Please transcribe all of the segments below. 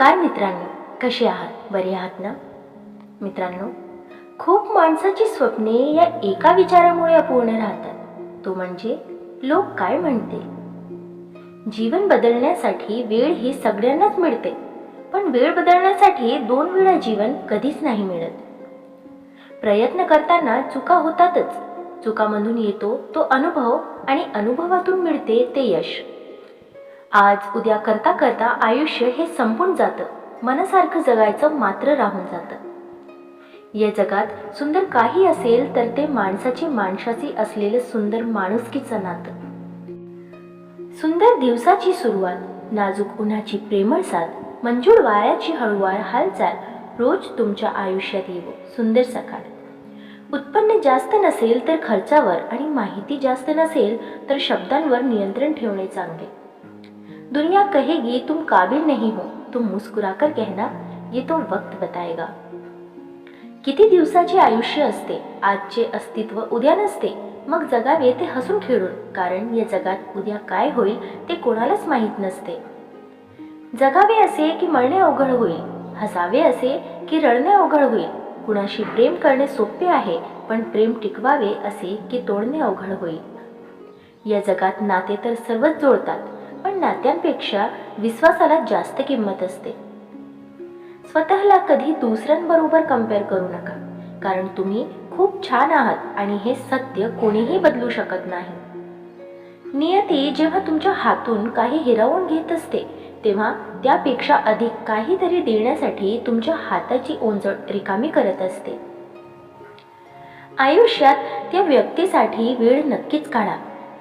नमस्कार मित्रांनो कसे आहात? बरे आहात ना? मित्रांनो खूप माणसाची स्वप्ने या एका विचारामुळे अपूर्ण राहतात. तो म्हणजे लोक काय म्हणते? जीवन बदलण्यासाठी वेळ ही सगळ्यांनाच मिळते पण वेळ बदलण्यासाठी दोन वेळा जीवन कधीच नाही मिळत. प्रयत्न करताना चुका होतातच. चुकामधून येतो तो अनुभव आणि अनुभवातून मिळते ते यश. आज उद्या करता करता आयुष्य हे संपून जातं. मनासारखं जगायचं मात्र राहून जातं. या जगात सुंदर काही असेल तर ते माणसाची माणसाची असलेलं सुंदर माणुसकीचं नातं. सुंदर दिवसाची सुरुवात नाजूक उन्हाची प्रेमळ साथ मंजूळ वाऱ्याची हळूवार हालचाल रोज तुमच्या आयुष्यात येवो सुंदर सकाळ. उत्पन्न जास्त नसेल तर खर्चावर आणि माहिती जास्त नसेल तर शब्दांवर नियंत्रण ठेवणे चांगले. दुनिया कहेगी तुम काबिल नहीं हो। तुम मुस्कुराकर कहना ये तो वक्त बताएगा। किती दिवसाचे आयुष्य असते? आजचे अस्तित्व उद्या नसते। मग जगावे ते हसून खेळून कारण या जगात उद्या काय होईल ते कोणालाच माहीत नसते. जगावे असे की मरणे अवघड होईल हसावे असे की रडणे अवघड होईल. कुणाशी प्रेम करणे सोपे आहे पण प्रेम टिकवावे असे की तोडणे अवघड होईल. या जगात नाते तर सर्वच जोडतात नात्यांपेक्षा विश्वासाला जास्त किंमत असते. स्वतःला कधी दुसऱ्यांबरोबर कंपेअर करू नका कारण तुम्ही खूप छान आहात आणि हे सत्य कोणीही बदलू शकत नाही. नियती जेव्हा तुमच्या हातून काही हिरावून घेत असते तेव्हा त्यापेक्षा अधिक काहीतरी देण्यासाठी तुमच्या हाताची ओंजळ रिकामी करत असते. आयुष्यात त्या व्यक्तीसाठी वेळ नक्कीच काढा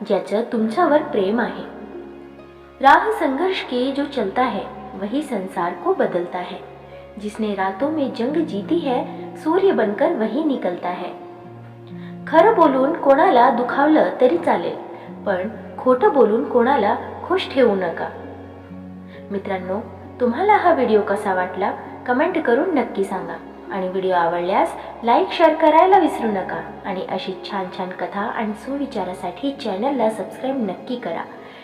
ज्याचं तुमच्यावर प्रेम आहे. राह संघर्ष की जो चलता है वही संसार को बदलता है। जिसने रातों में जंग जीती है सूर्य बनकर वही निकलता है। खरं बोलून कोणाला दुखावलं तरी चालेल पण खोटं बोलून कोणाला खुश ठेवू नका। मित्रांनो तुम्हाला हा व्हिडिओ कसा वाटला कमेंट करून नक्की सांगा. आणि व्हिडिओ आवडल्यास लाईक शेअर करायला विसरू नका. आणि अशी छान छान कथा आणि सुविचारासाठी चॅनलला सबस्क्राईब नक्की करा.